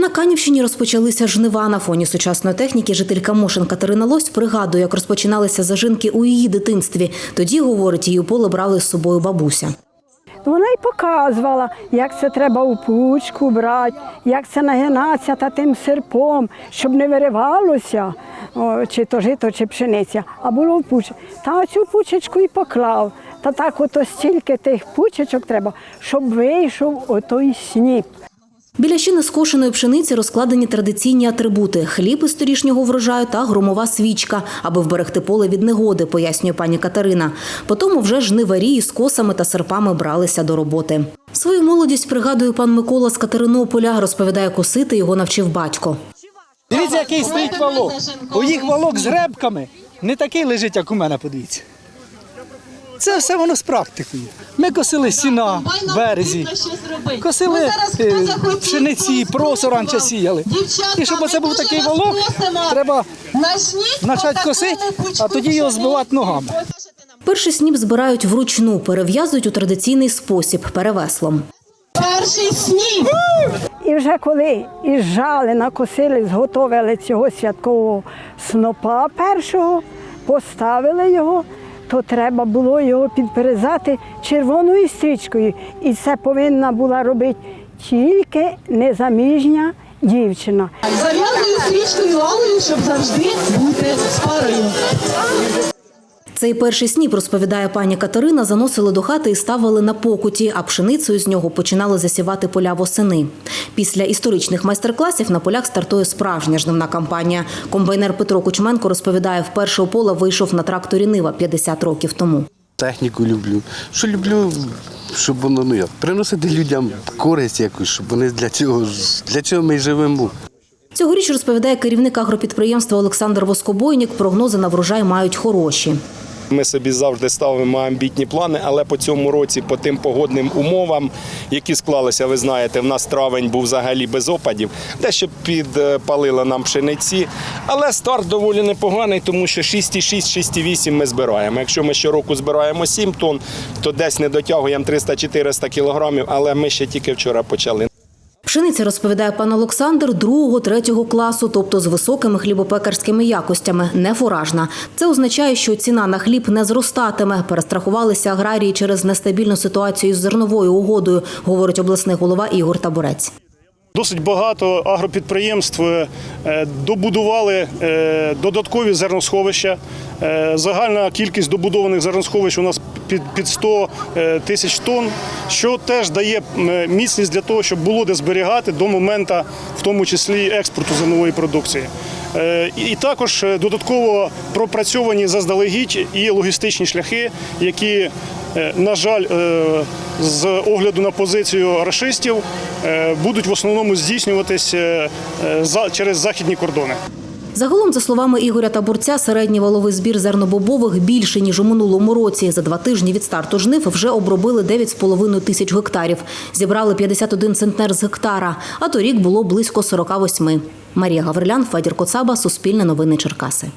На Канівщині розпочалися жнива на фоні сучасної техніки. Жителька Мошин Катерина Лось пригадує, як розпочиналися зажинки у її дитинстві. Тоді, говорить, її поле брали з собою бабуся. Вона й показувала, як це треба у пучку брати, як це нагинатися та тим серпом, щоб не виривалося, о, чи то жито, чи пшениця, а було в пуч. Та оцю пучечку і поклав. Та так ото стільки тих пучечок треба, щоб вийшов отой сніп. Біля ще нескошеної пшениці розкладені традиційні атрибути: хліб із торішнього врожаю та громова свічка, аби вберегти поле від негоди, пояснює пані Катерина. Потім вже жниварі із косами та серпами бралися до роботи. Свою молодість пригадує пан Микола з Катеринополя. Розповідає, косити його навчив батько. Дивіться, який стоїть валок. У їх валок з ребками не такий лежить, як у мене, подивіться. Це все воно з практикою. Ми косили сіна в березі, косили е, пшениці, просо раніше сіяли. І щоб оце був такий валок, треба почати косити, а тоді його збивати ногами. Перший сніп збирають вручну, перев'язують у традиційний спосіб перевеслом. Перший сніг. І вже коли із жали накосили, зготовили цього святкового снопа першого, поставили його, то треба було його підперезати червоною стрічкою. І це повинна була робити тільки незаміжня дівчина. Зав'язую стрічкою алою, щоб завжди бути з парою. Цей перший сніп, розповідає пані Катерина, заносили до хати і ставили на покуті, а пшеницею з нього починали засівати поля восени. Після історичних майстер-класів на полях стартує справжня жнивна кампанія. Комбайнер Петро Кучменко розповідає, вперше у поле вийшов на тракторі Нива 50 років тому. Техніку люблю. Що люблю, щоб воно ну як приносити людям користь якусь, щоб вони для цього для цього ми й живемо. Цьогоріч розповідає керівник агропідприємства Олександр Воскобойнік. Прогнози на врожай мають хороші. Ми собі завжди ставимо амбітні плани, але по цьому році, по тим погодним умовам, які склалися, ви знаєте, в нас травень був взагалі без опадів, дещо підпалило нам пшениці. Але старт доволі непоганий, тому що 6,6-6,8 ми збираємо. Якщо ми щороку збираємо 7 тонн, то десь не дотягуємо 300-400 кілограмів, але ми ще тільки вчора почали. Пшениця, розповідає пан Олександр, другого, третього класу, тобто з високими хлібопекарськими якостями, не фуражна. Це означає, що ціна на хліб не зростатиме. Перестрахувалися аграрії через нестабільну ситуацію з зерновою угодою, говорить обласний голова Ігор Табурець. Досить багато агропідприємств е, добудували е, додаткові зерносховища. Е, Загальна кількість добудованих зерносховищ у нас під під 100 е, тисяч тонн, що теж дає міцність для того, щоб було де зберігати до моменту, в тому числі експорту зернової продукції. Е, І також е, додатково пропрацьовані заздалегідь і логістичні шляхи, які, е, на жаль, е, з огляду на позицію рашистів е, будуть в основному здійснюватись е, е, через західні кордони. Загалом, за словами Ігоря Табурця, середній валовий збір зернобобових більше, ніж у минулому році. За два тижні від старту жнив вже обробили 9,5 тисяч гектарів. Зібрали 51 центнер з гектара, а торік було близько 48. Марія Гаврилян, Федір Коцаба, Суспільне новини Черкаси.